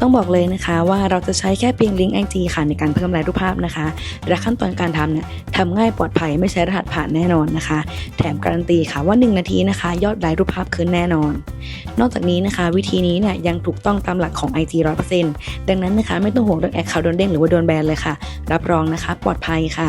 ต้องบอกเลยนะคะว่าเราจะใช้แค่เพียงลิงก์ไอจีค่ะในการเพิ่มรายรูปภาพนะคะและขั้นตอนการทำเนี่ยทำง่ายปลอดภัยไม่ใช้รหัสผ่านแน่นอนนะคะ แถมการันตีค่ะว่า 1 นาทีนะคะ ยอดรายรูปภาพขึ้นแน่นอน นอกจากนี้นะคะ วิธีนี้เนี่ยยังถูกต้องตามหลักของ IG 100%ดังนั้นนะคะไม่ต้องห่วงเรื่องแอคเคาท์โดนเด้งหรือว่าโดนแบนเลยค่ะ รับรองนะคะ ปลอดภัยค่ะ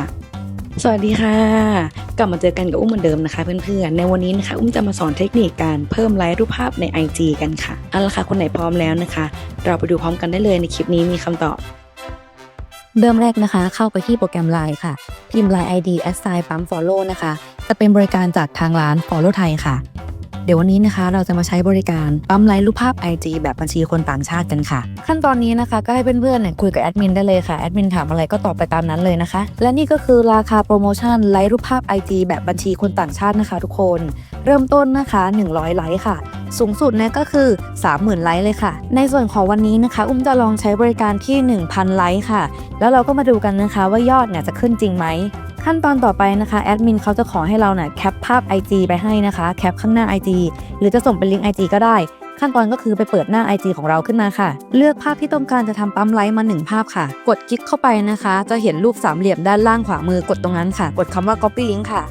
สวัสดีค่ะ กลับมาเจอกันกับอุ้มเหมือนเดิมนะคะเพื่อนๆ ในวันนี้นะคะอุ้มจะมาสอนเทคนิคการเพิ่มไลค์รูปภาพใน IG กันค่ะเอาละค่ะคนไหนพร้อมแล้วนะคะ เราไปดูพร้อมกันได้เลยในคลิปนี้มีคำตอบเริ่มแรกนะคะ เข้าไปที่โปรแกรม Line ค่ะ พิมพ์ Line ID assign ปั๊ม follow นะคะ จะเป็นบริการจากทางร้าน follow ไทยค่ะ เดี๋ยววันนี้นะคะ เราจะมาใช้บริการปั๊มไลน์รูปภาพ IG แบบบัญชีคนต่างชาติกันค่ะ ขั้นตอนนี้นะคะก็ให้เพื่อนๆเนี่ยคุยกับแอดมินได้เลยค่ะแอดมินถามอะไรก็ตอบไปตามนั้นเลยนะคะ และนี่ก็คือราคาโปรโมชั่นไลน์รูปภาพ IG แบบบัญชีคนต่างชาตินะคะ ทุกคน เริ่มต้นนะคะ 100 ไลค์ค่ะสูงสุดเนี่ยก็คือ 30,000 ไลค์เลยค่ะ ในส่วนของวันนี้นะคะ อุ้มจะลองใช้บริการที่ 1,000 ไลค์ค่ะ แล้วเราก็มาดูกันนะคะว่ายอดเนี่ยจะขึ้นจริงไหม ขั้นตอนต่อไปนะคะแอดมินเขาจะขอให้เราเนี่ยแคปภาพ IG ไปให้นะคะแคปข้างหน้า IG หรือจะส่งเป็นลิงก์ IG ก็ได้ ขั้นตอนก็คือไปเปิดหน้า IG ของเราขึ้นมาค่ะ เลือกภาพที่ต้องการจะทำปั๊มไลค์มา 1 ภาพค่ะ กดคลิกเข้าไปนะคะ จะเห็นรูปสามเหลี่ยมด้านล่างขวามือกดตรงนั้นค่ะ กดคำว่า copy link ค่ะ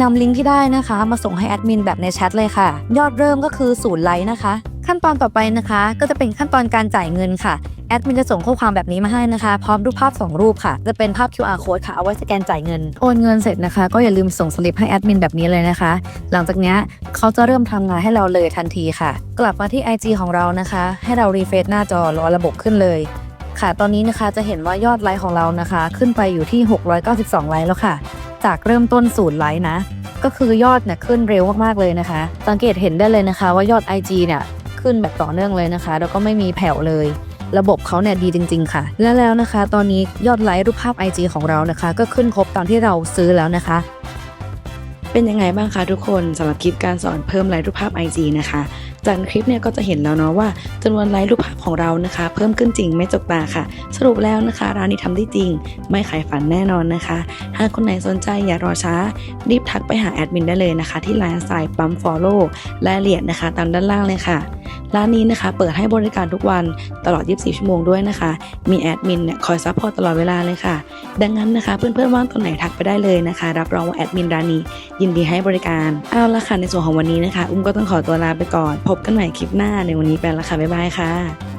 นำลิงก์ที่ได้นะคะ มาส่งให้แอดมินแบบในแชทเลยค่ะ ยอดเริ่มก็คือศูนย์ไลค์นะคะ ขั้นตอนต่อไปนะคะ ก็จะเป็นขั้นตอนการจ่ายเงินค่ะแอดมินจะส่งข้อความแบบนี้มาให้นะคะ พร้อมรูปภาพ 2 รูปค่ะ จะเป็นภาพ QR code ค่ะ เอาไว้สแกนจ่ายเงิน โอนเงินเสร็จนะคะ ก็อย่าลืมส่งสลิปให้แอดมินแบบนี้เลยนะคะ หลังจากนี้เขาจะเริ่มทำงานให้เราเลยทันทีค่ะ กลับมาที่ IG ของเรานะคะ ให้เรารีเฟซหน้าจอรอระบบขึ้นเลย ค่ะ ตอนนี้นะคะจะเห็นว่ายอดไลค์ของเรานะคะ ขึ้นไปอยู่ที่ 692 ไลค์แล้วค่ะ จากเริ่มต้นศูนย์ไลค์นะ ก็คือยอดเนี่ยขึ้นเร็วมากๆเลยนะคะ สังเกตเห็นได้เลยนะคะ ว่ายอด IG เนี่ย ขึ้นแบบต่อเนื่องเลยนะคะ แล้วก็ไม่มีแผ่วเลย ระบบเขาเนี่ยดีจริง ๆ ค่ะ และแล้วนะคะ ตอนนี้ยอดไลค์รูปภาพ IG ของเรานะคะ ก็ขึ้นครบตอนที่เราซื้อแล้วนะคะ เป็นยังไงบ้างคะทุกคนสำหรับคลิปการสอนเพิ่มไลค์รูปภาพ IG นะคะ จากคลิปเนี่ยก็จะเห็นแล้วเนาะว่าจำนวนไลค์รูปภาพของเรานะคะ เพิ่มขึ้นจริงไม่จกตาค่ะ สรุปแล้วนะคะร้านนี้ทำได้จริง ไม่ขายฝันแน่นอนนะคะ หากคนไหนสนใจอย่ารอช้า รีบทักไปหาแอดมินได้เลยนะคะ ที่ไลน์สายปั๊ม follow และรายละเอียดนะคะ ตามด้านล่างเลยค่ะร้านนี้นะคะ เปิดให้บริการทุกวันตลอด 24 ชั่วโมงด้วยนะคะ มีแอดมินเนี่ยคอยซัพพอร์ตตลอดเวลาเลยค่ะ ดังนั้นนะคะ เพื่อนๆว่างตอนไหนทักไปได้เลยนะคะ รับรองว่าแอดมินร้านนี้ยินดีให้บริการ เอาละค่ะในส่วนของวันนี้นะคะ อุ้มก็ต้องขอตัวลาไปก่อน พบกันใหม่คลิปหน้าในวันนี้ไปละค่ะบ๊ายบายค่ะ